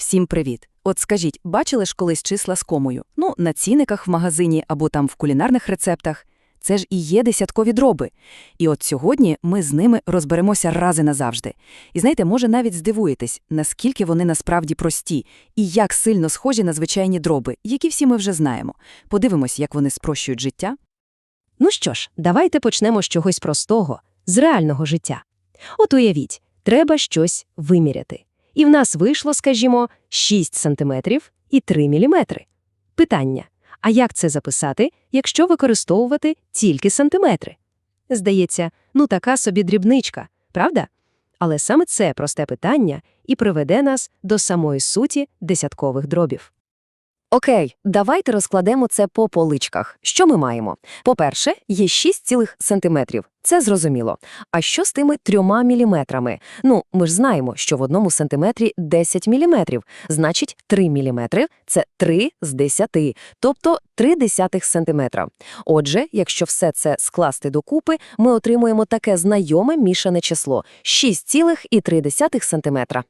Всім привіт! От скажіть, бачили ж колись числа з комою? Ну, на цінниках в магазині або там в кулінарних рецептах. Це ж і є десяткові дроби. І от сьогодні ми з ними розберемося рази назавжди. І знаєте, може навіть здивуєтесь, наскільки вони насправді прості і як сильно схожі на звичайні дроби, які всі ми вже знаємо. Подивимось, як вони спрощують життя. Ну що ж, давайте почнемо з чогось простого, з реального життя. От уявіть, треба щось виміряти. І в нас вийшло, скажімо, 6 сантиметрів і 3 міліметри. Питання. А як це записати, якщо використовувати тільки сантиметри? Здається, ну така собі дрібничка, правда? Але саме це просте питання і приведе нас до самої суті десяткових дробів. Окей, давайте розкладемо це по поличках. Що ми маємо? По-перше, є 6 цілих сантиметрів. Це зрозуміло. А що з тими трьома міліметрами? Ну, ми ж знаємо, що в одному сантиметрі 10 міліметрів. Значить, 3 міліметри – це 3 з 10, тобто 3 десятих сантиметра. Отже, якщо все це скласти докупи, ми отримуємо таке знайоме мішане число – 6,3 сантиметра.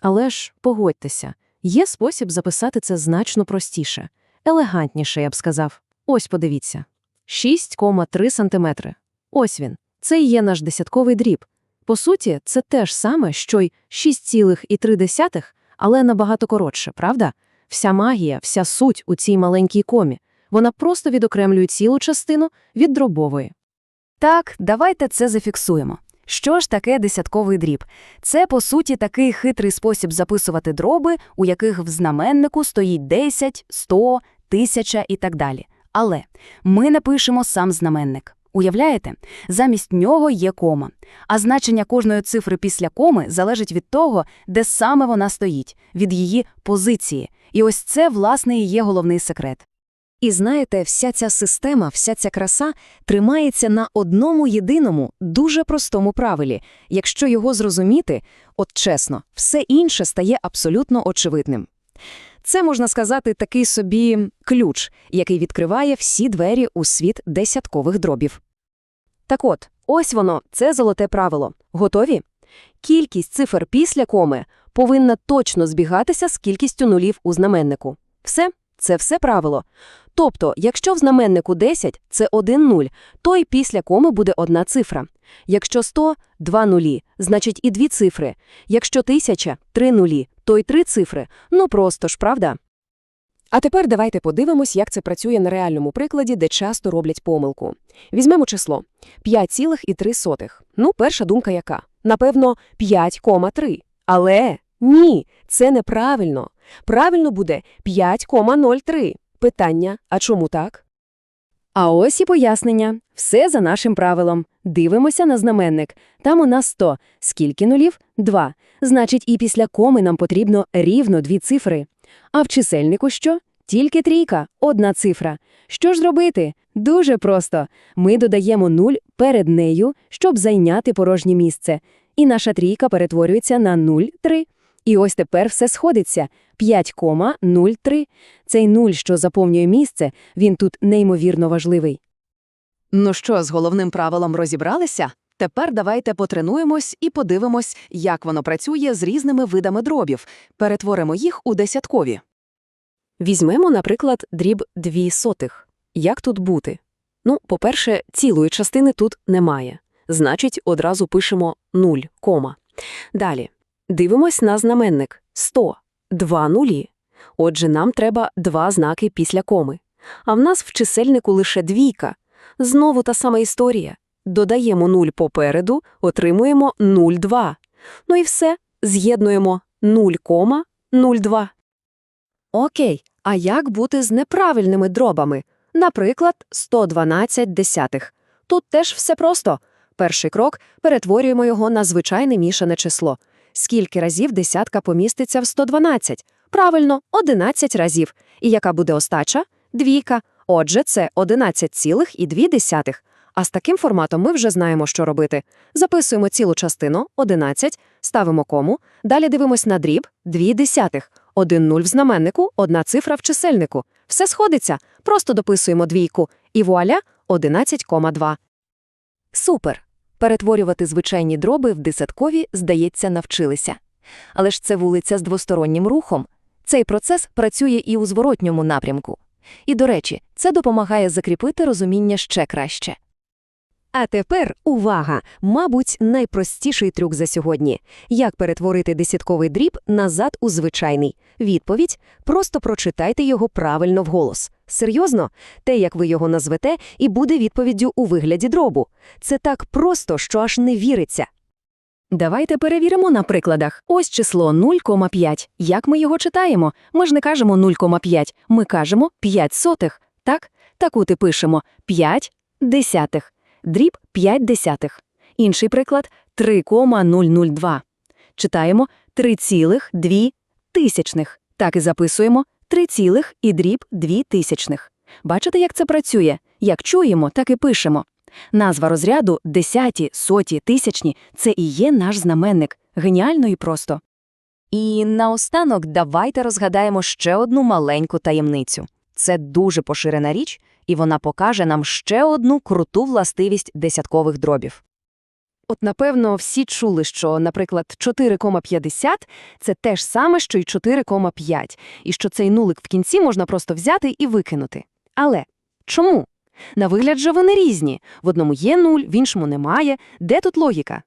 Але ж, погодьтеся, Є спосіб записати це значно простіше, елегантніше, я б сказав. Ось подивіться. 6,3 сантиметри. Ось він. Це і є наш десятковий дріб. По суті, це те ж саме, що й 6,3, але набагато коротше, правда? Вся магія, вся суть у цій маленькій комі. Вона просто відокремлює цілу частину від дробової. Так, давайте це зафіксуємо. Що ж таке десятковий дріб? Це, по суті, такий хитрий спосіб записувати дроби, у яких в знаменнику стоїть 10, 100, 1000 і так далі. Але ми напишемо сам знаменник. Уявляєте? Замість нього є кома. А значення кожної цифри після коми залежить від того, де саме вона стоїть, від її позиції. І ось це, власне, і є головний секрет. І знаєте, вся ця система, вся ця краса тримається на одному єдиному, дуже простому правилі. Якщо його зрозуміти, от чесно, все інше стає абсолютно очевидним. Це, можна сказати, такий собі ключ, який відкриває всі двері у світ десяткових дробів. Так от, ось воно, це золоте правило. Готові? Кількість цифр після коми повинна точно збігатися з кількістю нулів у знаменнику. Все? Це все правило. Тобто, якщо в знаменнику 10 – це 1 нуль, то й після коми буде одна цифра. Якщо 100 – 2 нулі, значить і дві цифри. Якщо 1000 – 3 нулі, то й три цифри. Ну просто ж, правда? А тепер давайте подивимось, як це працює на реальному прикладі, де часто роблять помилку. Візьмемо число 5,3. Ну, перша думка яка? Напевно, 5,3. Але ні, це неправильно. Правильно буде 5,03. Питання, а чому так? А ось і пояснення. Все за нашим правилом. Дивимося на знаменник. Там у нас 100. Скільки нулів? 2. Значить, і після коми нам потрібно рівно дві цифри. А в чисельнику що? Тільки трійка, одна цифра. Що ж зробити? Дуже просто. Ми додаємо 0 перед нею, щоб зайняти порожнє місце. І наша трійка перетворюється на 0,3. І ось тепер все сходиться. 5,03. Цей нуль, що заповнює місце, він тут неймовірно важливий. Ну що, з головним правилом розібралися? Тепер давайте потренуємось і подивимось, як воно працює з різними видами дробів. Перетворимо їх у десяткові. Візьмемо, наприклад, дріб 2 сотих. Як тут бути? Ну, по-перше, цілої частини тут немає. Значить, одразу пишемо 0, кома. Далі. Дивимось на знаменник 100. Два нулі. Отже, нам треба два знаки після коми. А в нас в чисельнику лише двійка. Знову та сама історія. Додаємо 0 попереду, отримуємо 0,2. Ну і все, з'єднуємо 0,02. Окей, а як бути з неправильними дробами? Наприклад, 112 десятих. Тут теж все просто. Перший крок – перетворюємо його на звичайне мішане число. Скільки разів десятка поміститься в 112? Правильно, 11 разів. І яка буде остача? Двійка. Отже, це 11,2. А з таким форматом ми вже знаємо, що робити. Записуємо цілу частину 11, ставимо кому, далі дивимось на дріб 2 десятих. Один нуль в знаменнику, одна цифра в чисельнику. Все сходиться. Просто дописуємо двійку. І вуаля 11,2. Супер! Перетворювати звичайні дроби в десяткові, здається, навчилися. Але ж це вулиця з двостороннім рухом. Цей процес працює і у зворотньому напрямку. І, до речі, це допомагає закріпити розуміння ще краще. А тепер увага! Мабуть, найпростіший трюк за сьогодні. Як перетворити десятковий дріб назад у звичайний? Відповідь – просто прочитайте його правильно вголос. Серйозно? Те, як ви його назвете, і буде відповіддю у вигляді дробу. Це так просто, що аж не віриться. Давайте перевіримо на прикладах. Ось число 0,5. Як ми його читаємо? Ми ж не кажемо 0,5, ми кажемо 5 сотих. Так? Так от і пишемо 5 десятих. Дріб 5 десятих. Інший приклад – 3,002. Читаємо 3,2 тисячних. Так і записуємо 3, цілих і дріб 2 тисячних. Бачите, як це працює? Як чуємо, так і пишемо. Назва розряду десяті, соті, тисячні – це і є наш знаменник. Геніально і просто. І наостанок давайте розгадаємо ще одну маленьку таємницю. Це дуже поширена річ, і вона покаже нам ще одну круту властивість десяткових дробів. От, напевно, всі чули, що, наприклад, 4,50 – це те ж саме, що й 4,5, і що цей нулик в кінці можна просто взяти і викинути. Але чому? На вигляд же вони різні. В одному є нуль, в іншому немає. Де тут логіка?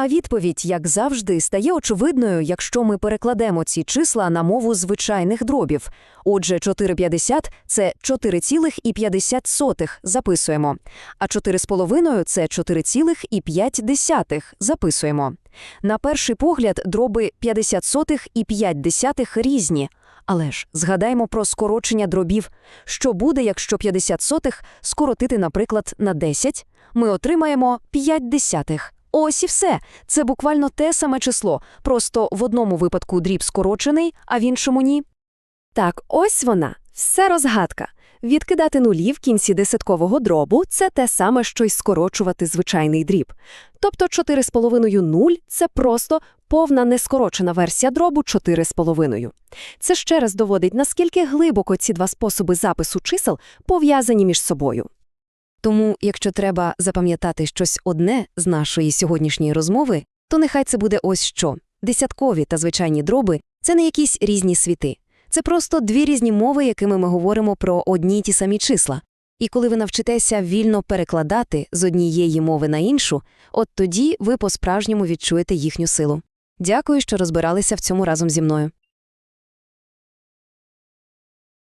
А відповідь, як завжди, стає очевидною, якщо ми перекладемо ці числа на мову звичайних дробів. Отже, 4,50 – це 4,50 записуємо, а 4,5 – це 4,5 записуємо. На перший погляд, дроби 50 сотих і 5 десятих різні. Але ж згадаймо про скорочення дробів. Що буде, якщо 50 сотих скоротити, наприклад, на 10? Ми отримаємо 5 десятих. Ось і все. Це буквально те саме число, просто в одному випадку дріб скорочений, а в іншому ні. Так, ось вона, все розгадка. Відкидати нулі в кінці десяткового дробу – це те саме, що й скорочувати звичайний дріб. Тобто 4,5 нуль – це просто повна нескорочена версія дробу 4,5. Це ще раз доводить, наскільки глибоко ці два способи запису чисел пов'язані між собою. Тому, якщо треба запам'ятати щось одне з нашої сьогоднішньої розмови, то нехай це буде ось що. Десяткові та звичайні дроби – це не якісь різні світи. Це просто дві різні мови, якими ми говоримо про одні й ті самі числа. І коли ви навчитеся вільно перекладати з однієї мови на іншу, от тоді ви по-справжньому відчуєте їхню силу. Дякую, що розбиралися в цьому разом зі мною.